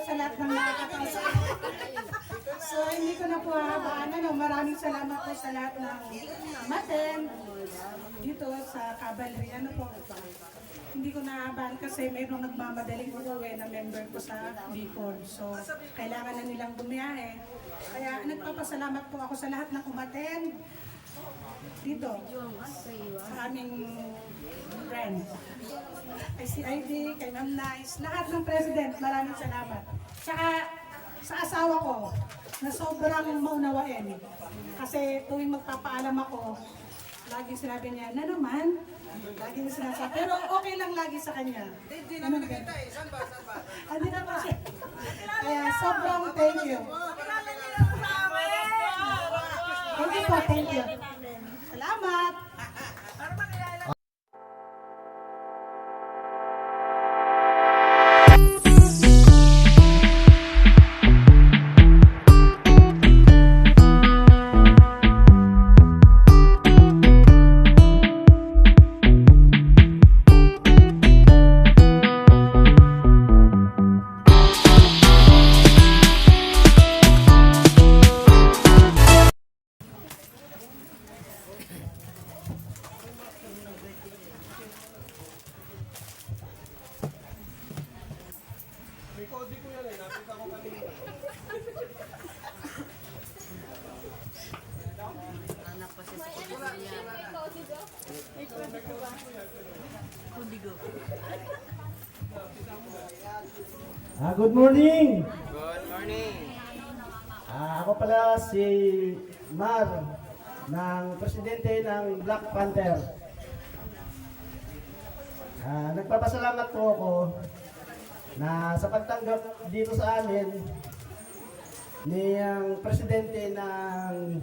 sa lahat ng nakakatawa. So, hindi ko na po hahabaan. Ano, maraming salamat po sa lahat ng maten dito sa Cavalry. Ano po, hindi ko nahabaan kasi mayroong nagmamadaling umuwi na member ko sa Bicol. So, kailangan na nilang bumiyahe. Kaya nagpapasalamat po ako sa lahat ng umaten dito sa aming friend. Kay si Ivy, kay Ma'am Nice, lahat ng president, maraming salamat. Tsaka sa asawa ko, na sobrang maunawain. Kasi tuwing magpapaalam ako, lagi sinabi niya, na naman, lagi niya sinasabi. Pero okay lang lagi sa kanya. Hindi naman nakita eh, saan ba, saan ba? Hindi na pa siya. Kaya sobrang thank you. Thank you Ah, good morning. Good morning. Ah, ako pala si Mar ng presidente ng Black Panther. Ah, nagpapasalamat po ako na sa pagtanggap dito sa amin ni ang presidente ng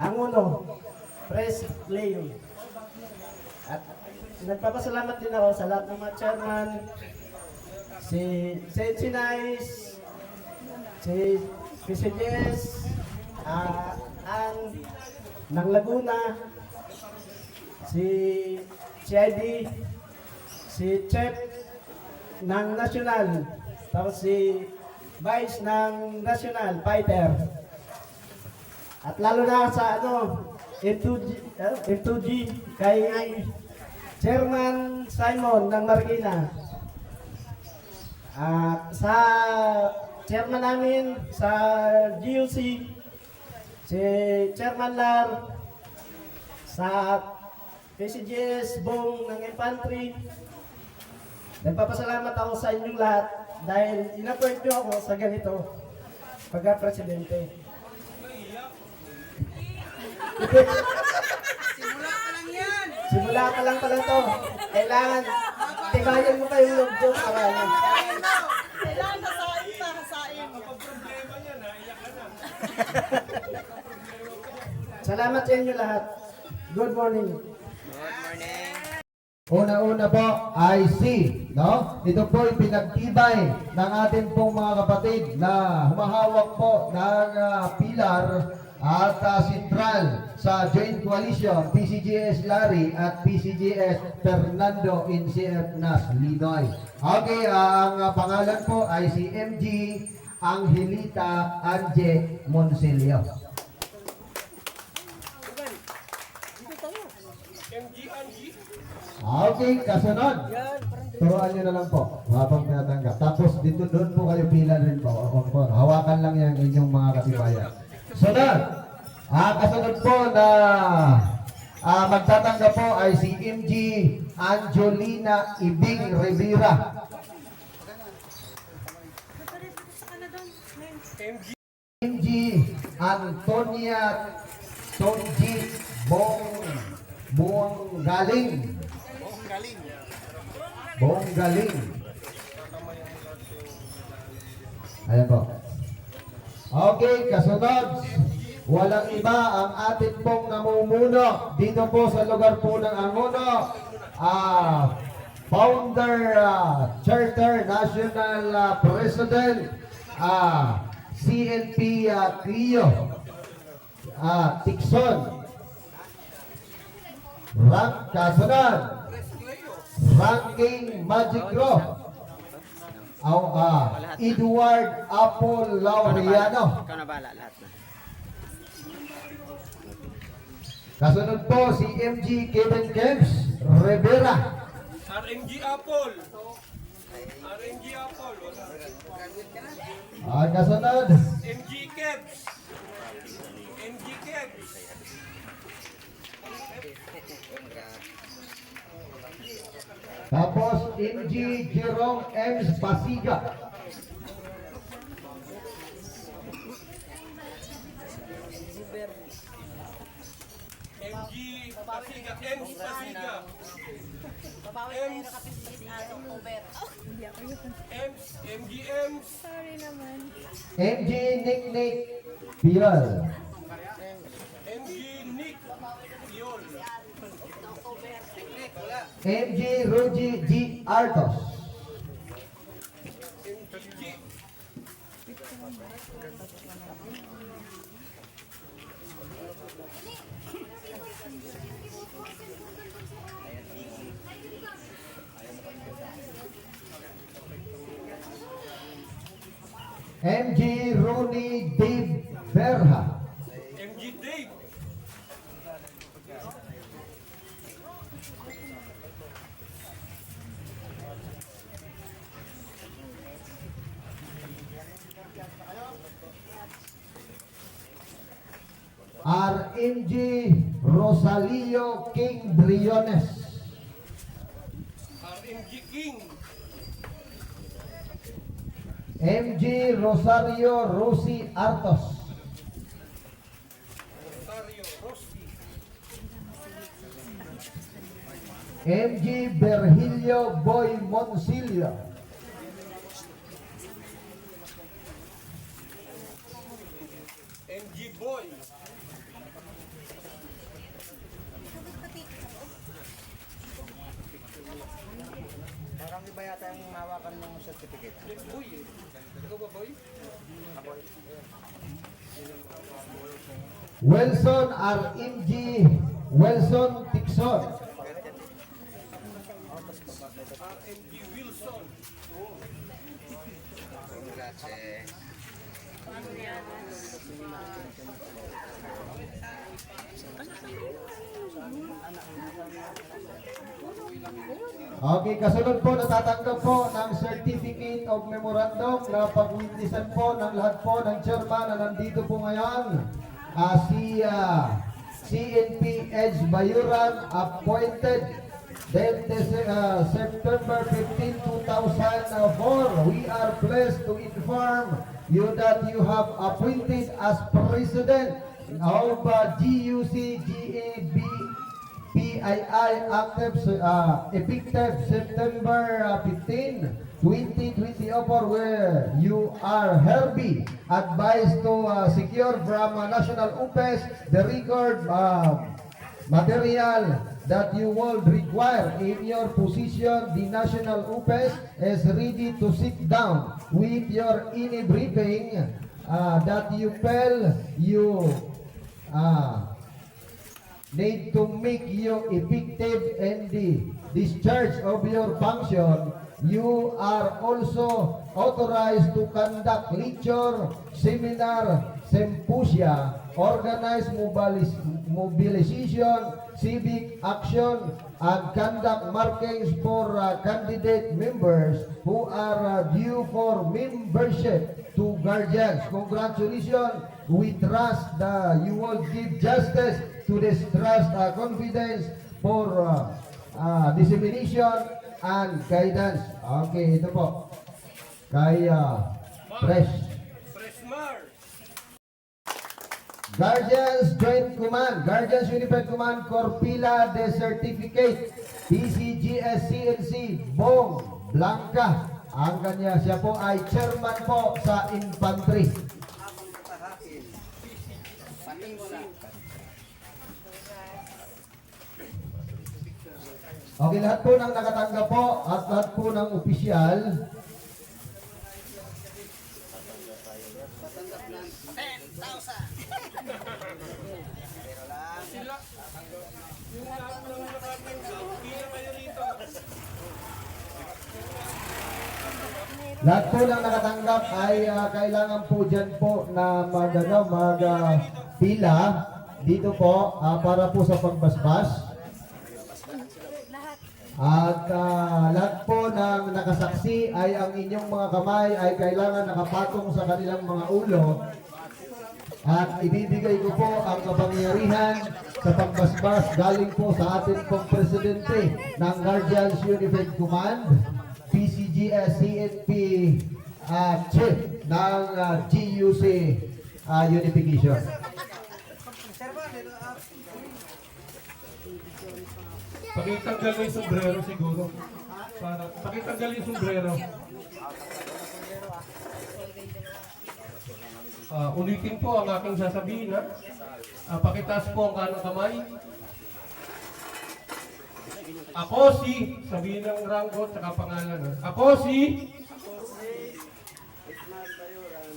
Anguno, Pres Leo. At nagpapasalamat din ako sa lahat ng mga chairman, si Sensi Nice, si si Jess, ah, ang ng Laguna, si si ID, si Chef ng National, tapos si Vice ng National Fighter. At lalo na sa ano, F2G, eh, F2G kay Chairman Simon ng Marikina. At sa chairman namin sa GUC, si Chairman Lar, sa PCGS Bong ng Infantry, nagpapasalamat ako sa inyong lahat dahil in-appoint nyo ako sa ganito pagka-presidente. Simula pa lang yan. Simula pa lang pala to. Kailangan tibayan mo kayong loob ko para ano. Kailangan nasain pa, nasain. Salamat sa inyo lahat. Good morning. Una-una po ay si, no? Ito po ay pinagtibay ng ating pong mga kapatid na humahawak po ng ah, pilar at ah, sentral sa Joint Coalition, PCGS Larry at PCGS Fernando NCF Nas Linoy. Okay, ang ah, pangalan po ay si MG Angelita Anje Monselio. Okay, kasunod. Turuan nyo na lang po habang tinatanggap. Tapos dito doon po kayo pila rin po. O, po. Hawakan lang yan inyong mga katibayan. Sunod. Ah, kasunod po na ah, magtatanggap po ay si MG Angelina Ibing Rivera. MG Antonia Tonji Bong Buong Galing. Buong Galing. Ayan po. Okay, kasunod. Walang iba ang ating pong namumuno dito po sa lugar po ng Angono. Ah, founder, ah, charter, national ah, president, ah, CNP ah, Clio, ah, Tixon, Rank kasunod. Ranking Magic Group. Aw, ah, Edward Apol Laureano. Ikaw na bala lahat na. Kasunod po si MG Kevin James Rivera. RMG Apple. RMG Apple. Wala. Ah, kasunod, MG Kebs. MG Kebs. tapos MG Jerome M. Pasiga. MG Pasiga. MG Pasiga. Ems. Ems. MG Ems. MG Nick Nick Piol. MG Nick. Piol. MG Ruji G. Artos. MG Rooney Dave Berha. MG Dave. RMG Rosalio King Briones. RMG King. MG Rosario Rosi Artos. Rosario Rossi. MG Berhilio Boy Monsilio. MG Boy. Parang iba yung mawakan ng certificate. Boy eh. Ikaw ba boy? Wilson RMG Wilson Tixon. RMG Wilson. Congrats eh. Okay, kasunod po natatanggap po ng Certificate of Memorandum na pag-witnessan po ng lahat po ng chairman na nandito po ngayon. Ah, si ah, CNP Edge Bayuran appointed then this, ah, September 15, 2004. We are blessed to inform you that you have appointed as president of uh, GUC GAB PII active uh, effective September uh, 15, 2024 where you are hereby advised to uh, secure from uh, National UPES the record uh, material that you will require in your position. The National UPES is ready to sit down with your any briefing uh, that you feel you uh, need to make you effective in the discharge of your function, you are also authorized to conduct lecture, seminar, symposia, organize mobilis- mobilization, civic action, and conduct markings for uh, candidate members who are uh, due for membership to guardians. Congratulations. We trust that you will give justice to this trust uh, confidence for uh, uh, dissemination and guidance. Okay, ito po. Kay uh, Fresh. Guardians Joint Command, Guardians Unified Command, Corpila de Certificate, PCGS CNC, Bong Blanca. Ang kanya, siya po ay chairman po sa infantry. Okay, lahat po ng nakatanggap po at lahat po ng opisyal, Sila. Lahat ng nakatanggap, hindi na kayo rito. Lahat po ng nakatanggap ay ah, kailangan po dyan po na mag, ano, mag pila dito po ah, para po sa pagbasbas. At ah, lahat po ng nakasaksi ay ang inyong mga kamay ay kailangan nakapatong sa kanilang mga ulo at ibibigay ko po ang kapangyarihan sa pagbasbas galing po sa atin pong presidente ng Guardians Unified Command, PCGS CNP uh, Chief ng ah, GUC ah, Unification. Sir ba, dito, ah, Pakitanggal mo yung sombrero siguro. Para, pakitanggal yung sombrero. Ah, ulitin po ang aking sasabihin ha. Ah, pakitaas po ang kanang kamay. Ako si, sabihin ng ranggo at pangalan ha. Ako si,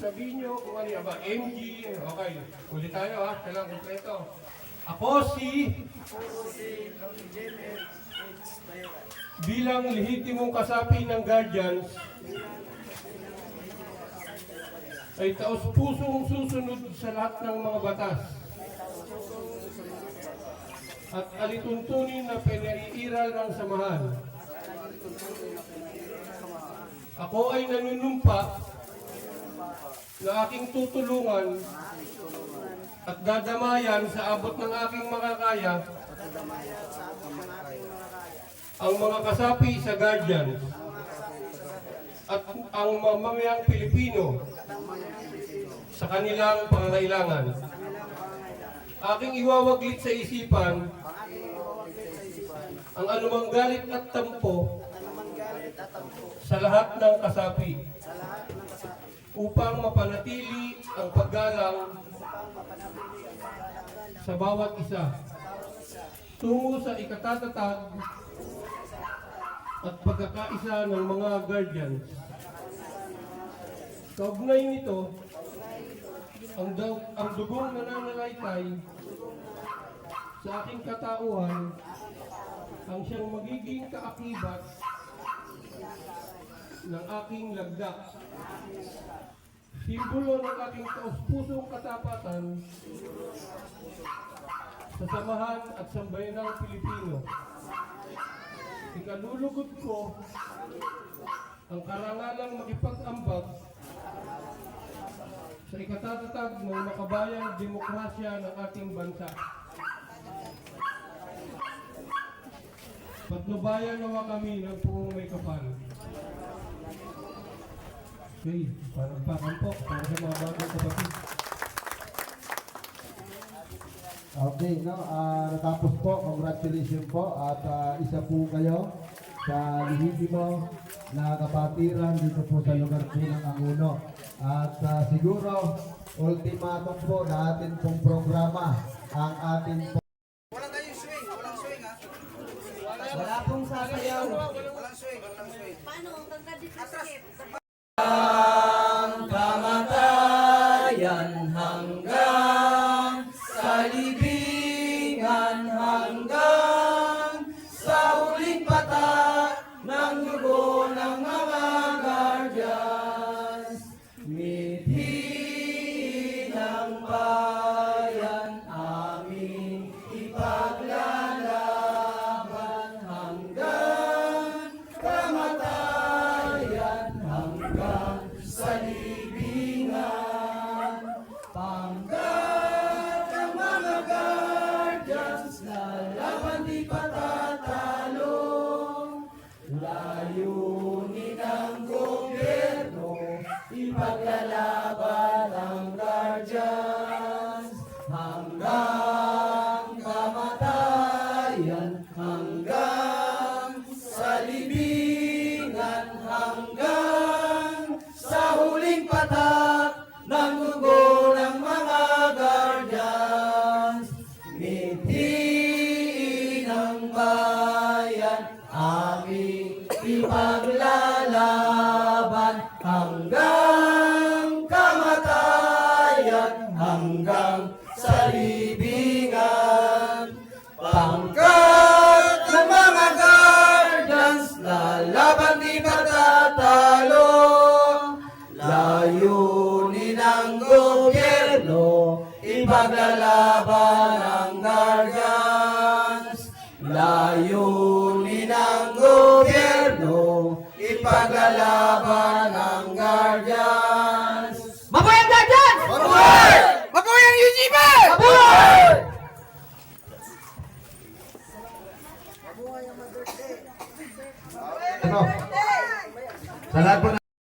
sabihin nyo kung ano ba, MG, okay. Ulit tayo ha, kailangan kompleto. Ako si, bilang lehitimong kasapi ng Guardians, ay taos pusong susunod sa lahat ng mga batas at alituntunin na pinaiiral ng samahan. Ako ay nanunumpa na aking tutulungan at dadamayan sa abot ng aking makakaya ang mga kasapi sa Guardians. At ang mamamayang Pilipino. Sa kanilang pangangailangan. Aking iwawaglit sa isipan. Ang anumang galit at tampo. Sa lahat ng kasapi. Upang mapanatili ang paggalang sa bawat isa tungo sa ikatatatag at pagkakaisa ng mga guardians. Kaugnay nito, ang, daw, ang dugong nananalaytay sa aking katauhan ang siyang magiging kaakibat ng aking lagda. Simbolo ng aking taus-pusong katapatan sa samahan at sambayanang Pilipino. Ikalulugod ko ang karangalang makipag-ambag sa ikatatatag ng makabayang demokrasya ng ating bansa. Patnubayan nawa kami ng puong may kapal. Okay, parang po para sa mga bagong kapatid. Okay, no, ah, natapos po, congratulations po at ah, isa po kayo sa lihitimo na kapatiran dito po sa lugar po ng Anguno. At ah, siguro, ultimatum po na atin pong programa ang atin po Sangham Layunin ang gobyerno, ipaglalaban ang guardians. Layunin ang gobyerno, ipaglalaban ang guardians. Mabuhay ang guardians! Mabuhay! Mabuhay ang UGB! Mabuhay! Mabuhay ang Madurte! Ano? Salamat po